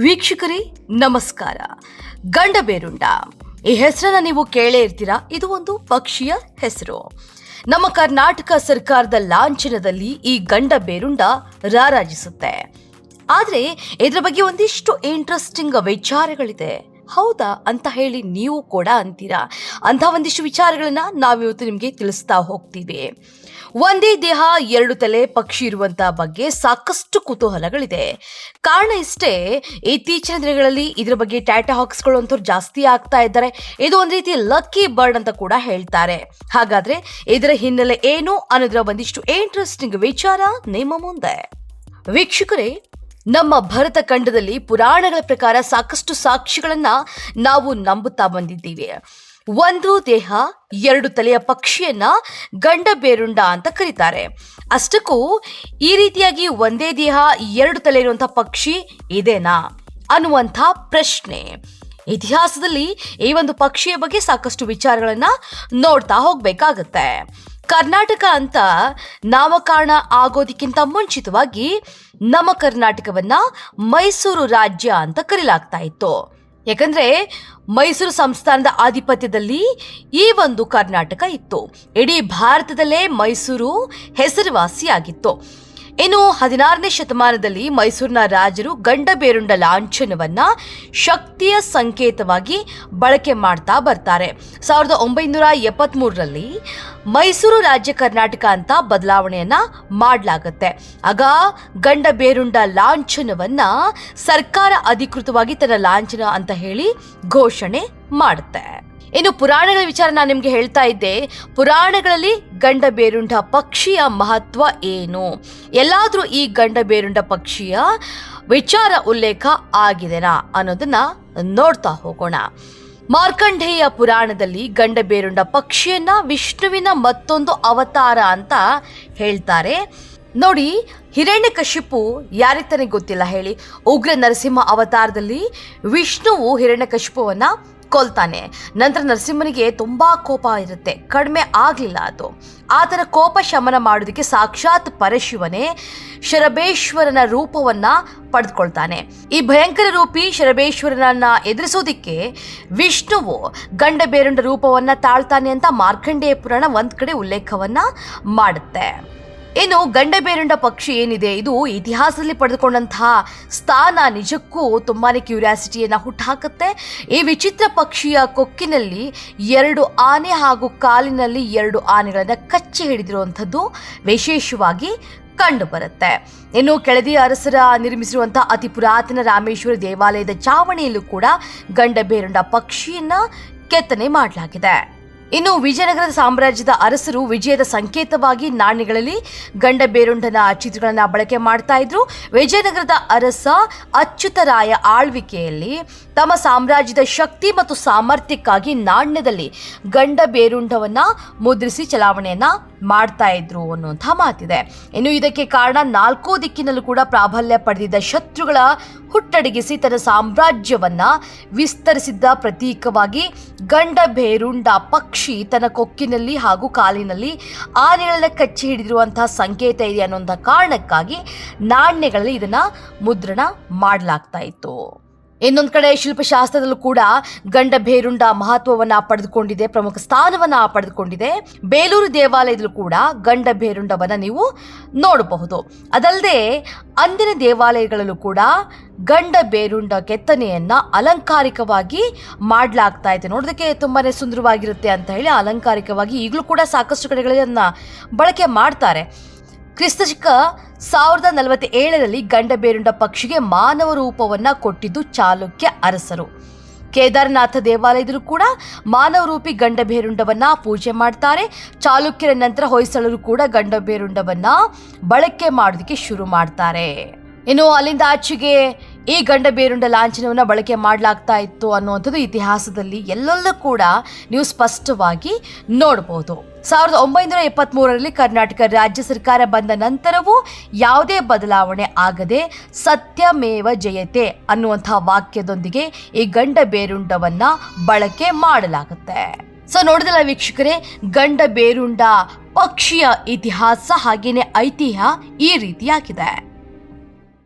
ವೀಕ್ಷಕರೇ, ನಮಸ್ಕಾರ. ಗಂಡಬೇರುಂಡ. ಈ ಹೆಸರನ್ನ ನೀವು ಕೇಳೇ ಇರ್ತೀರಾ? ಇದು ಒಂದು ಪಕ್ಷಿಯ ಹೆಸರು. ನಮ್ಮ ಕರ್ನಾಟಕ ಸರ್ಕಾರದ ಲಾಂಛನದಲ್ಲಿ ಈ ಗಂಡ ಬೇರುಂಡ ರಾರಾಜಿಸುತ್ತೆ. ಆದರೆ, ಇದರ ಬಗ್ಗೆ ಒಂದಿಷ್ಟು ಇಂಟ್ರೆಸ್ಟಿಂಗ್ ವಿಚಾರಗಳಿದೆ. ಹೌದಾ ಅಂತ ಹೇಳಿ ನೀವು ಕೂಡ ಅಂತೀರಾ? ಅಂಥ ಒಂದಿಷ್ಟು ವಿಚಾರಗಳನ್ನ ನಾವಿವತ್ತು ನಿಮಗೆ ತಿಳಿಸ್ತಾ ಹೋಗ್ತೀವಿ. ಒಂದೇ ದೇಹ, ಎರಡು ತಲೆ, ಪಕ್ಷಿ ಇರುವಂತಹ ಬಗ್ಗೆ ಸಾಕಷ್ಟು ಕುತೂಹಲಗಳಿದೆ. ಕಾರಣ ಇಷ್ಟೇ, ಇತ್ತೀಚಿನ ದಿನಗಳಲ್ಲಿ ಇದರ ಬಗ್ಗೆ ಟ್ಯಾಟಾ ಹಾಕ್ಸ್ಕೊಳ್ಳುವಂಥವ್ರು ಜಾಸ್ತಿ ಆಗ್ತಾ ಇದ್ದಾರೆ. ಇದು ಒಂದು ರೀತಿ ಲಕ್ಕಿ ಬರ್ಡ್ ಅಂತ ಕೂಡ ಹೇಳ್ತಾರೆ. ಹಾಗಾದ್ರೆ ಇದರ ಹಿನ್ನೆಲೆ ಏನು ಅನ್ನೋದರ ಒಂದಿಷ್ಟು ಇಂಟ್ರೆಸ್ಟಿಂಗ್ ವಿಚಾರ ನಿಮ್ಮ ಮುಂದೆ. ವೀಕ್ಷಕರೇ ನಮ್ಮ ಭರತ ಖಂಡದಲ್ಲಿ ಪುರಾಣಗಳ ಪ್ರಕಾರ ಸಾಕಷ್ಟು ಸಾಕ್ಷಿಗಳನ್ನ ನಾವು ನಂಬುತ್ತಾ ಬಂದಿದ್ದೀವಿ. ಒಂದು ದೇಹ, ಎರಡು ತಲೆಯ ಪಕ್ಷಿಯನ್ನ ಗಂಡ ಬೇರುಂಡ ಅಂತ ಕರೀತಾರೆ. ಅಷ್ಟಕ್ಕೂ ಈ ರೀತಿಯಾಗಿ ಒಂದೇ ದೇಹ, ಎರಡು ತಲೆ ಇರುವಂತಹ ಪಕ್ಷಿ ಇದೇನಾ ಅನ್ನುವಂಥ ಪ್ರಶ್ನೆ. ಇತಿಹಾಸದಲ್ಲಿ ಈ ಒಂದು ಪಕ್ಷಿಯ ಬಗ್ಗೆ ಸಾಕಷ್ಟು ವಿಚಾರಗಳನ್ನ ನೋಡ್ತಾ ಹೋಗ್ಬೇಕಾಗತ್ತೆ. ಕರ್ನಾಟಕ ಅಂತ ನಾಮಕರಣ ಆಗೋದಕ್ಕಿಂತ ಮುಂಚಿತವಾಗಿ ನಮ್ಮ ಕರ್ನಾಟಕವನ್ನ ಮೈಸೂರು ರಾಜ್ಯ ಅಂತ ಕರೀಲಾಗ್ತಾ ಇತ್ತು. ಯಾಕಂದ್ರೆ ಮೈಸೂರು ಸಂಸ್ಥಾನದ ಆಧಿಪತ್ಯದಲ್ಲಿ ಈ ಒಂದು ಕರ್ನಾಟಕ ಇತ್ತು. ಇಡೀ ಭಾರತದಲ್ಲೇ ಮೈಸೂರು ಹೆಸರುವಾಸಿಯಾಗಿತ್ತು. ಇನ್ನು ಹದಿನಾರನೇ ಶತಮಾನದಲ್ಲಿ ಮೈಸೂರಿನ ರಾಜರು ಗಂಡಬೇರುಂಡ ಲಾಂಛನವನ್ನ ಶಕ್ತಿಯ ಸಂಕೇತವಾಗಿ ಬಳಕೆ ಮಾಡ್ತಾ ಬರ್ತಾರೆ. ಸಾವಿರದ ಒಂಬೈನೂರ ಎಪ್ಪತ್ಮೂರರಲ್ಲಿ ಮೈಸೂರು ರಾಜ್ಯ ಕರ್ನಾಟಕ ಅಂತ ಬದಲಾವಣೆಯನ್ನ ಮಾಡಲಾಗುತ್ತೆ. ಆಗ ಗಂಡ ಬೇರುಂಡ ಲಾಂಛನವನ್ನ ಸರ್ಕಾರ ಅಧಿಕೃತವಾಗಿ ತನ್ನ ಲಾಂಛನ ಅಂತ ಹೇಳಿ ಘೋಷಣೆ ಮಾಡುತ್ತೆ. ಇನ್ನು ಪುರಾಣಗಳ ವಿಚಾರ ನಾನು ನಿಮ್ಗೆ ಹೇಳ್ತಾ ಇದ್ದೆ. ಪುರಾಣಗಳಲ್ಲಿ ಗಂಡ ಬೇರುಂಡ ಪಕ್ಷಿಯ ಮಹತ್ವ ಏನು? ಎಲ್ಲಾದರೂ ಈ ಗಂಡ ಬೇರುಂಡ ಪಕ್ಷಿಯ ವಿಚಾರ ಉಲ್ಲೇಖ ಆಗಿದೆನಾ ಅನ್ನೋದನ್ನ ನೋಡ್ತಾ ಹೋಗೋಣ. ಮಾರ್ಕಂಡೇಯ ಪುರಾಣದಲ್ಲಿ ಗಂಡ ಬೇರುಂಡ ಪಕ್ಷಿಯನ್ನ ವಿಷ್ಣುವಿನ ಮತ್ತೊಂದು ಅವತಾರ ಅಂತ ಹೇಳ್ತಾರೆ. ನೋಡಿ, ಹಿರಣ್ಯಕಶಿಪು ಯಾರಿಗೆ ಯಾರಿತನೇ ಗೊತ್ತಿಲ್ಲ ಹೇಳಿ. ಉಗ್ರ ನರಸಿಂಹ ಅವತಾರದಲ್ಲಿ ವಿಷ್ಣುವು ಹಿರಣ್ಯಕಶಿಪುವನ್ನ ಕೊಲ್ತಾನೆ ನಂತರ ನರಸಿಂಹನಿಗೆ ತುಂಬಾ ಕೋಪ ಇರುತ್ತೆ. ಕಡಿಮೆ ಆಗಲಿಲ್ಲ ಅದು. ಆತನ ಕೋಪ ಶಮನ ಮಾಡೋದಕ್ಕೆ ಸಾಕ್ಷಾತ್ ಪರಶಿವನೇ ಶರಬೇಶ್ವರನ ರೂಪವನ್ನ ಪಡೆದುಕೊಳ್ತಾನೆ. ಈ ಭಯಂಕರ ರೂಪಿ ಶರಬೇಶ್ವರನನ್ನ ಎದುರಿಸೋದಿಕ್ಕೆ ವಿಷ್ಣುವು ಗಂಡ ಬೇರುಂಡ ರೂಪವನ್ನ ತಾಳ್ತಾನೆ ಅಂತ ಮಾರ್ಕಂಡೇಯ ಪುರಾಣ ಒಂದ್ ಕಡೆ ಉಲ್ಲೇಖವನ್ನ ಮಾಡುತ್ತೆ. ಇನ್ನು ಗಂಡ ಬೇರುಂಡ ಪಕ್ಷಿ ಏನಿದೆ? ಇದು ಇತಿಹಾಸದಲ್ಲಿ ಪಡೆದುಕೊಂಡಂತಹ ಸ್ಥಾನ ನಿಜಕ್ಕೂ ತುಂಬಾನೇ ಕ್ಯೂರಿಯಾಸಿಟಿಯನ್ನು ಹುಟ್ಟುಹಾಕುತ್ತೆ ಈ ವಿಚಿತ್ರ ಪಕ್ಷಿಯ ಕೊಕ್ಕಿನಲ್ಲಿ ಎರಡು ಆನೆ ಹಾಗೂ ಕಾಲಿನಲ್ಲಿ ಎರಡು ಆನೆಗಳನ್ನು ಕಚ್ಚಿ ಹಿಡಿದಿರುವಂಥದ್ದು ವಿಶೇಷವಾಗಿ ಕಂಡು ಬರುತ್ತೆ ಇನ್ನು ಕೆಳದಿ ಅರಸರ ನಿರ್ಮಿಸಿರುವಂತಹ ಅತಿ ಪುರಾತನ ರಾಮೇಶ್ವರ ದೇವಾಲಯದ ಚಾವಣಿಯಲ್ಲೂ ಕೂಡ ಗಂಡ ಬೇರುಂಡ ಪಕ್ಷಿಯನ್ನ ಕೆತ್ತನೆ ಮಾಡಲಾಗಿದೆ. ಇನ್ನು ವಿಜಯನಗರದ ಸಾಮ್ರಾಜ್ಯದ ಅರಸರು ವಿಜಯದ ಸಂಕೇತವಾಗಿ ನಾಣ್ಯಗಳಲ್ಲಿ ಗಂಡ ಬೇರುಂಡನ ಚಿತ್ರಗಳನ್ನು ಬಳಕೆ ಮಾಡ್ತಾ ಇದ್ರು. ವಿಜಯನಗರದ ಅರಸ ಅಚ್ಯುತರಾಯ ಆಳ್ವಿಕೆಯಲ್ಲಿ ತಮ್ಮ ಸಾಮ್ರಾಜ್ಯದ ಶಕ್ತಿ ಮತ್ತು ಸಾಮರ್ಥ್ಯಕ್ಕಾಗಿ ನಾಣ್ಯದಲ್ಲಿ ಗಂಡ ಬೇರುಂಡವನ್ನು ಮುದ್ರಿಸಿ ಚಲಾವಣೆಯನ್ನ ಮಾಡ್ತಾ ಇದ್ರು ಅನ್ನುವಂಥ ಮಾತಿದೆ. ಇನ್ನು ಇದಕ್ಕೆ ಕಾರಣ ನಾಲ್ಕೂ ದಿಕ್ಕಿನಲ್ಲೂ ಕೂಡ ಪ್ರಾಬಲ್ಯ ಪಡೆದಿದ್ದ ಶತ್ರುಗಳ ಹುಟ್ಟಡಗಿಸಿ ತನ್ನ ಸಾಮ್ರಾಜ್ಯವನ್ನ ವಿಸ್ತರಿಸಿದ್ದ ಪ್ರತೀಕವಾಗಿ ಗಂಡ ಬೇರುಂಡ ಪಕ್ಷಿ ತನ್ನ ಕೊಕ್ಕಿನಲ್ಲಿ ಹಾಗೂ ಕಾಲಿನಲ್ಲಿ ಆನೆಗಳನ್ನ ಕಚ್ಚಿ ಹಿಡಿದಿರುವಂತಹ ಸಂಕೇತ ಇದೆ ಅನ್ನುವಂಥ ಕಾರಣಕ್ಕಾಗಿ ನಾಣ್ಯಗಳಲ್ಲಿ ಇದನ್ನ ಮುದ್ರಣ ಮಾಡಲಾಗ್ತಾ ಇತ್ತು. ಇನ್ನೊಂದು ಕಡೆ ಶಿಲ್ಪಶಾಸ್ತ್ರದಲ್ಲೂ ಕೂಡ ಗಂಡ ಭೇರುಂಡ ಮಹತ್ವವನ್ನ ಪಡೆದುಕೊಂಡಿದೆ, ಪ್ರಮುಖ ಸ್ಥಾನವನ್ನ ಪಡೆದುಕೊಂಡಿದೆ. ಬೇಲೂರು ದೇವಾಲಯದಲ್ಲೂ ಕೂಡ ಗಂಡ ಭೇರುಂಡವನ್ನು ನೀವು ನೋಡಬಹುದು. ಅದಲ್ಲದೆ ಅಂದಿನ ದೇವಾಲಯಗಳಲ್ಲೂ ಕೂಡ ಗಂಡ ಬೇರುಂಡ ಕೆತ್ತನೆಯನ್ನು ಅಲಂಕಾರಿಕವಾಗಿ ಮಾಡಲಾಗ್ತಾ ಇದೆ. ನೋಡೋದಕ್ಕೆ ತುಂಬಾನೇ ಸುಂದರವಾಗಿರುತ್ತೆ ಅಂತ ಹೇಳಿ ಅಲಂಕಾರಿಕವಾಗಿ ಈಗಲೂ ಕೂಡ ಸಾಕಷ್ಟು ಕಡೆಗಳಲ್ಲಿ ಅದನ್ನ ಬಳಕೆ ಮಾಡ್ತಾರೆ. ಕ್ರಿಸ್ತಶಕ ಸಾವಿರದ ನಲವತ್ತ ಏಳರಲ್ಲಿ ಗಂಡ ಬೇರುಂಡ ಪಕ್ಷಿಗೆ ಮಾನವ ರೂಪವನ್ನ ಕೊಟ್ಟಿದ್ದು ಚಾಲುಕ್ಯ ಅರಸರು. ಕೇದಾರನಾಥ ದೇವಾಲಯದಲ್ಲೂ ಕೂಡ ಮಾನವರೂಪಿ ಗಂಡ ಬೇರುಂಡವನ್ನ ಪೂಜೆ ಮಾಡ್ತಾರೆ. ಚಾಲುಕ್ಯರ ನಂತರ ಹೊಯ್ಸಳರು ಕೂಡ ಗಂಡ ಬೇರುಂಡವನ್ನ ಬಳಕೆ ಮಾಡೋದಕ್ಕೆ ಶುರು ಮಾಡ್ತಾರೆ. ಇನ್ನು ಅಲ್ಲಿಂದ ಆಚೆಗೆ ಈ ಗಂಡಬೇರುಂಡ ಲಾಂಛನವನ್ನು ಬಳಕೆ ಮಾಡಲಾಗ್ತಾ ಇತ್ತು ಅನ್ನುವಂಥದ್ದು ಇತಿಹಾಸದಲ್ಲಿ ಎಲ್ಲೆಲ್ಲೂ ಕೂಡ ನೀವು ಸ್ಪಷ್ಟವಾಗಿ ನೋಡಬಹುದು ಸಾವಿರದ ಒಂಬೈನೂರ ಎಪ್ಪತ್ಮೂರರಲ್ಲಿ ಕರ್ನಾಟಕ ರಾಜ್ಯ ಸರ್ಕಾರ ಬಂದ ನಂತರವೂ ಯಾವುದೇ ಬದಲಾವಣೆ ಆಗದೆ ಸತ್ಯಮೇವ ಜಯತೆ ಅನ್ನುವಂತಹ ವಾಕ್ಯದೊಂದಿಗೆ ಈ ಗಂಡ ಬೇರುಂಡವನ್ನ ಬಳಕೆ ಮಾಡಲಾಗುತ್ತೆ. ಸೊ ನೋಡಿದಲ್ಲ ವೀಕ್ಷಕರೇ, ಗಂಡ ಬೇರುಂಡ ಪಕ್ಷಿಯ ಇತಿಹಾಸ ಹಾಗೇನೆ ಐತಿಹ್ಯ ಈ ರೀತಿಯಾಗಿದೆ.